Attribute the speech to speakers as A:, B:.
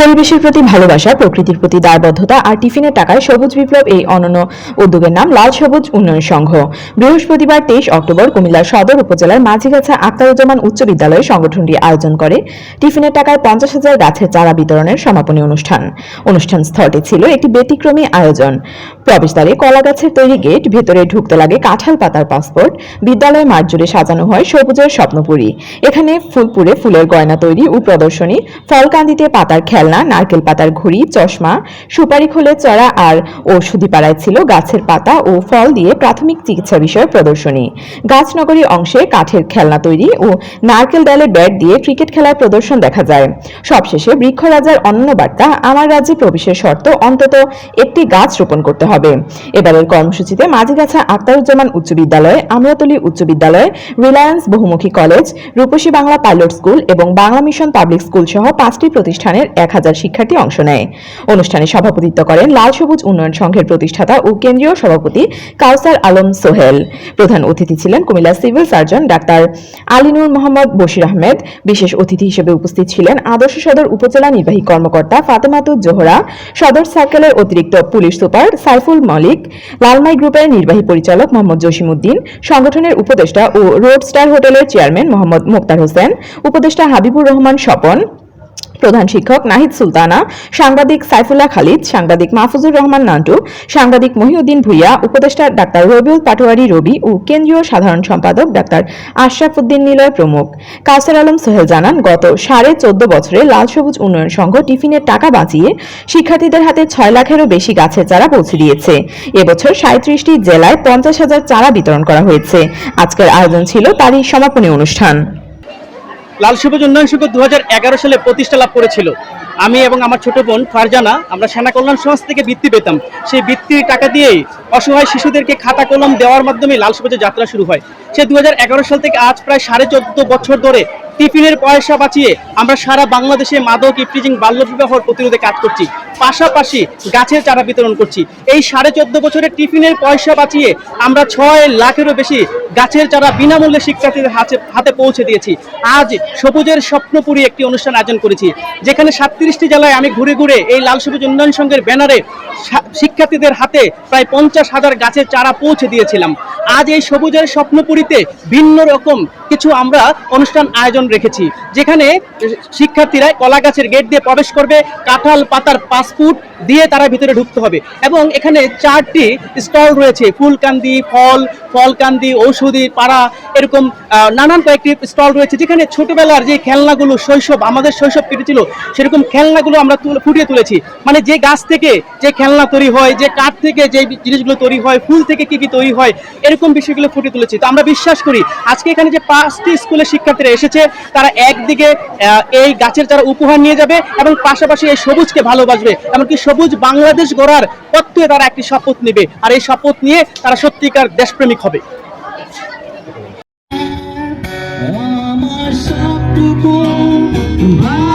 A: পরিবেশের প্রতি ভালোবাসা, প্রকৃতির প্রতি দায়বদ্ধতা আর টিফিনের টাকায় সবুজ বিপ্লব এই অনন্য উদ্যোগের নাম লাল সবুজ উন্নয়ন সংঘ। বৃহস্পতিবার তেইশ অক্টোবর কুমিল্লা সদর উপজেলার মাঝিগাছা আক্তারুজ্জামান উচ্চ বিদ্যালয়ে সংগঠনটি আয়োজন করে টিফিনের টাকায় পঞ্চাশ হাজার গাছের চারা বিতরণের সমাপনী অনুষ্ঠান। অনুষ্ঠান স্থলটি ছিল একটি ব্যতিক্রমী আয়োজন। প্রবেশদ্বারে কলা গাছের তৈরি গেট ভেতরে ঢুকতে লাগে কাঁঠাল পাতার পাসপোর্ট। বিদ্যালয় মাঠ জুড়ে সাজানো হয় সবুজের স্বপ্নপুরী। এখানে ফুলপুরে ফুলের গয়না তৈরি ও প্রদর্শনী ফলকান্দিতে পাতার খেলনা, নারকেল পাতার ঘুড়ি, চশমা, সুপারি খোলে চড়া আর ঔষধি পাড়ায় ছিল গাছের পাতা ও ফল দিয়ে প্রাথমিক চিকিৎসা বিষয়ে প্রদর্শনী। গাছনগরী অংশে কাঠের খেলনা তৈরি ও নারকেল ডালের ব্যাট দিয়ে ক্রিকেট খেলার প্রদর্শন দেখা যায়। সবশেষে বৃক্ষরাজার অনন্য বার্তা, আমার রাজ্যে প্রবেশের শর্ত অন্তত একটি গাছ রোপণ করতে হবে। এবারের কর্মসূচিতে মাঝিগাছা আক্তারুজ্জামান উচ্চ বিদ্যালয় আমরাতলী উচ্চ বিদ্যালয়, রিলায়েন্স বহুমুখী college, Rupshi Bangla pilot school এবং বাংলা মিশন পাবলিক স্কুল সহ পাঁচটি প্রতিষ্ঠানের এক হাজার শিক্ষার্থী অংশ নেয়। অনুষ্ঠানে সভাপতিত্ব করেন লাল সবুজ উন্নয়ন সংঘের প্রতিষ্ঠাতা ও কেন্দ্রীয় সভাপতি কাউসার আলম সোহেল। প্রধান অতিথি ছিলেন Comilla civil surgeon doctor Alinur Mohammad Bashir Ahmed. বিশেষ অতিথি হিসেবে উপস্থিত ছিলেন আদর্শ সদর উপজেলা নির্বাহী কর্মকর্তা ফাতেমাতুজ জোহরা। সদর সার্কেলের অতিরিক্ত পুলিশ সুপার সাইফুল মলিক, লালমাই গ্রুপের নির্বাহী পরিচালক মোহাম্মদ জসিমউদ্দিন, সংগঠনের উপদেষ্টা ও রোড স্টার হোটেলের চেয়ারম্যান মোহাম্মদ মোক্তার হোসেন, উপদেষ্টা হাবিবুর রহমান স্বপন প্রধান শিক্ষক নাহিদ সুলতানা, সাংবাদিক সাইফুল্লাহ খালিদ, সাংবাদিক মাহফুজুর রহমান নান্টু, সাংবাদিক মহিউদ্দিন ভুইয়া, উপদেষ্টা ডাক্তার রবিউল পাটোয়ারি রবি ও কেন্দ্রীয় সাধারণ সম্পাদক ডাক্তার আশরাফ উদ্দিন নিলয় প্রমুখ। কাউসার আলম সোহেল জানান, গত সাড়ে চোদ্দ বছরে লাল সবুজ উন্নয়ন সংঘ টিফিনের টাকা বাঁচিয়ে শিক্ষার্থীদের হাতে ছয় লাখেরও বেশি গাছের চারা পৌঁছে দিয়েছে। এবছর সাঁত্রিশটি জেলায় পঞ্চাশ হাজার চারা বিতরণ করা হয়েছে। আজকের আয়োজন ছিল তারই সমাপনী অনুষ্ঠান।
B: লাল সবুজ উন্নয়ন সংঘ দু হাজার এগারো সালে প্রতিষ্ঠা লাভ করেছিল। আমি এবং আমার ছোট বোন ফারজানা আমরা সেনা কল্যাণ সংস্থা থেকে বৃত্তি পেতাম। সেই বৃত্তির টাকা দিয়েই অসহায় শিশুদেরকে খাতা কলম দেওয়ার মাধ্যমে লাল সবুজের যাত্রা শুরু হয়। সে দু হাজার এগারো সাল থেকে আজ প্রায় সাড়ে চোদ্দ বছর ধরে টিফিনের পয়সা বাঁচিয়ে আমরা সারা বাংলাদেশে মাদক ইফ্রিজিং বাল্যবিবাহর প্রতিরোধে কাজ করছি। পাশাপাশি গাছের চারা বিতরণ করছি। এই সাড়ে চোদ্দ বছরের টিফিনের পয়সা বাঁচিয়ে আমরা ছয় লাখেরও বেশি গাছের চারা বিনামূল্যে শিক্ষার্থীদের হাতে হাতে পৌঁছে দিয়েছি। আজ সবুজের স্বপ্নপুরী একটি অনুষ্ঠান আয়োজন করেছি। যেখানে সাতত্রিশটি জেলায় আমি ঘুরে ঘুরে এই লাল সবুজ উন্নয়ন সংঘের ব্যানারে শিক্ষার্থীদের হাতে প্রায় পঞ্চাশ হাজার গাছের চারা পৌঁছে দিয়েছিলাম। আজ এই সবুজের স্বপ্নপুরীতে ভিন্ন রকম কিছু আমরা অনুষ্ঠান আয়োজন রেখেছি, যেখানে শিক্ষার্থীরা কলা গাছের গেট দিয়ে প্রবেশ করবে, কাঁঠাল পাতার পাসপোর্ট দিয়ে তারা ভিতরে ঢুকতে হবে এবং এখানে চারটি স্টল রয়েছে, ফুলকান্দি, ফল, ফলকান্দি, ঔষধি পাড়া, এরকম নানান কয়েকটি স্টল রয়েছে, যেখানে ছোটবেলার যে খেলনাগুলো, শৈশব, আমাদের শৈশব কেটেছিল, সেরকম খেলনাগুলো আমরা ফুটিয়ে তুলেছি। মানে যে গাছ থেকে যে খেলনা তৈরি হয়, যে কাঠ থেকে যে জিনিসগুলো তৈরি হয়, ফুল থেকে কি কি তৈরি হয়, এরকম বিষয়গুলো ফুটিয়ে তুলেছি। তো আমরা বিশ্বাস করি, আজকে এখানে যে পাঁচটি স্কুলের শিক্ষার্থীরা এসেছে তারা একদিকে এই গাছের যারা উপহার নিয়ে যাবে এবং পাশাপাশি এই সবুজকে ভালোবাসবে। এমনকি সবুজ বাংলাদেশ গড়ার পথে তারা একটি শপথ নেবে। আর এই শপথ নিয়ে তারা সত্যিকার দেশপ্রেমিক হবে।
C: আমার